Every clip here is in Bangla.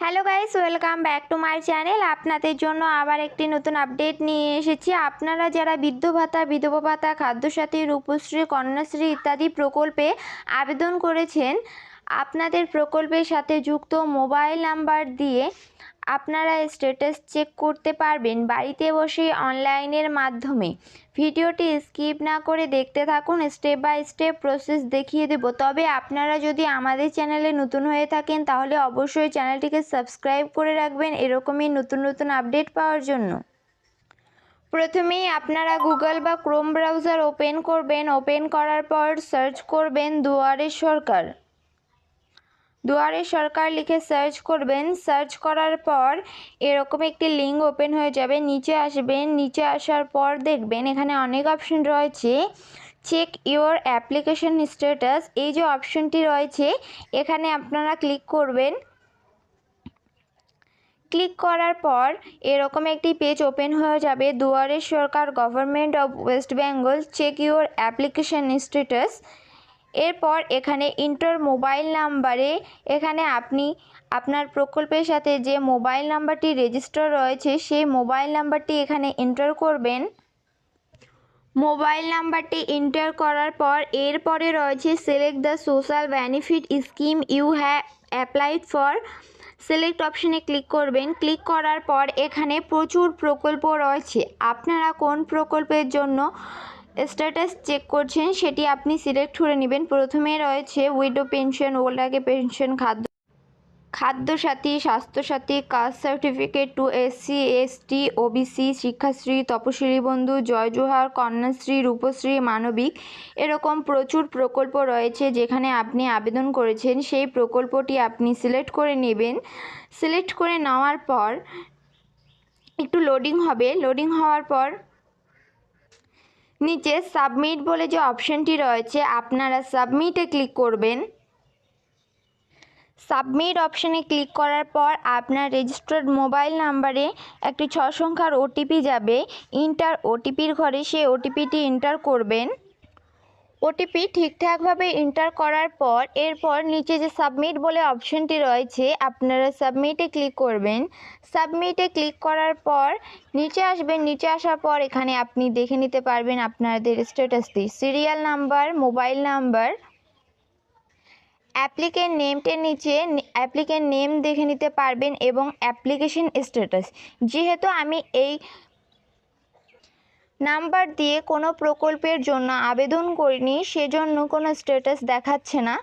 Hello guys welcome back to my channel আপনাদের জন্য আবার একটি নতুন আপডেট নিয়ে এসেছি। আপনারা যারা বৃদ্ধ ভাতা, বিধবা ভাতা, খাদ্যসাথী, রূপশ্রী, কন্যাশ্রী ইত্যাদি প্রকল্পে আবেদন করেছেন, আপনাদের প্রকল্পের সাথে যুক্ত মোবাইল নাম্বার দিয়ে আপনারা স্ট্যাটাস চেক করতে পারবেন বাড়িতে বসে অনলাইনের মাধ্যমে। ভিডিওটি স্কিপ না করে দেখতে থাকুন স্টেপ বাই স্টেপ প্রসেস দেখিয়ে দেব। তবে আপনারা যদি আমাদের চ্যানেলে নতুন হয়ে থাকেন, তাহলে অবশ্যই চ্যানেলটিকে সাবস্ক্রাইব করে রাখবেন এরকমই নতুন নতুন আপডেট পাওয়ার জন্য। প্রথমেই আপনারা গুগল বা ক্রোম ব্রাউজার ওপেন করবেন। ওপেন করার পর সার্চ করবেন দুয়ারে সরকার। দুয়ারে সরকার লিখে সার্চ করবেন, সার্চ করার পর এরকম একটি লিঙ্ক ওপেন হয়ে যাবে, নিচে আসবেন, নিচে আসার পর দেখবেন এখানে অনেক অপশন রয়েছে। চেক ইওর অ্যাপ্লিকেশন স্ট্যাটাস এই যে অপশনটি রয়েছে, এখানে আপনারা ক্লিক করবেন। ক্লিক করার পর এরকম একটি পেজ ওপেন হয়ে যাবে, Duare Sarkar, government of West Bengal check your application status এরপর এখানে ইন্টার মোবাইল নাম্বারে এখানে আপনি আপনার প্রকল্পের সাথে যে মোবাইল নাম্বারটি রেজিস্টার রয়েছে, সেই মোবাইল নাম্বারটি এখানে এন্টার করবেন। মোবাইল নাম্বারটি এন্টার করার পর এরপরে রয়েছে select the social benefit scheme you have applied for select অপশনে ক্লিক করবেন। ক্লিক করার পর এখানে প্রচুর প্রকল্প রয়েছে। আপনারা কোন প্রকল্পের জন্য স্ট্যাটাস চেক করছেন, সেটি আপনি সিলেক্ট করে নেবেন। প্রথমে রয়েছে widow pension old age pension খাদ্য Khadya Sathi, Swasthya Sathi caste certificate to SC ST OBC Shikshashree, Taposili Bandhu Jai Johar Kanyashree, Rupashree, মানবিক, এরকম প্রচুর প্রকল্প রয়েছে যেখানে আপনি আবেদন করেছেন। সেই প্রকল্পটি আপনি সিলেক্ট করে নেবেন। সিলেক্ট করে নেওয়ার পর একটু লোডিং হবে। লোডিং হওয়ার পর নিচে সাবমিট বলে যে অপশানটি রয়েছে, আপনারা সাবমিটে ক্লিক করবেন। সাবমিট অপশানে ক্লিক করার পর আপনার রেজিস্টার্ড মোবাইল নাম্বারে একটি ছ সংখ্যার ওটিপি যাবে। ইন্টার ওটিপির ঘরে সেই ওটিপিটি এন্টার করবেন। ওটিপি ঠিকঠাকভাবে এন্টার করার পর এরপর নিচে যে সাবমিট বলে অপশনটি রয়েছে, আপনারা সাবমিটে ক্লিক করবেন। সাবমিটে ক্লিক করার পর নিচে আসবেন, নিচে আসার পর এখানে আপনি দেখে নিতে পারবেন আপনাদের স্ট্যাটাসটি serial number mobile number applicant নেমটের নিচে অ্যাপ্লিকেন্ট নেম দেখে নিতে পারবেন এবং অ্যাপ্লিকেশন স্ট্যাটাস যেহেতু আমি এই নাম্বার দিয়ে কোনো প্রকল্পের জন্য আবেদন করিনি, সেজন্য কোনো স্ট্যাটাস দেখাচ্ছে না।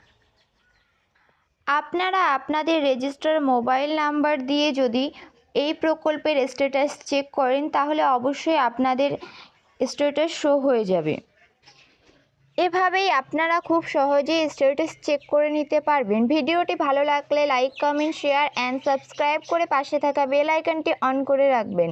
আপনারা আপনাদের রেজিস্টার মোবাইল নাম্বার দিয়ে যদি এই প্রকল্পের স্ট্যাটাস চেক করেন, তাহলে অবশ্যই আপনাদের স্ট্যাটাস শো হয়ে যাবে। এভাবেই আপনারা খুব সহজেই স্ট্যাটাস চেক করে নিতে পারবেন। ভিডিওটি ভালো লাগলে like, comment, share, and subscribe করে পাশে থাকা বেল আইকনটি অন করে রাখবেন।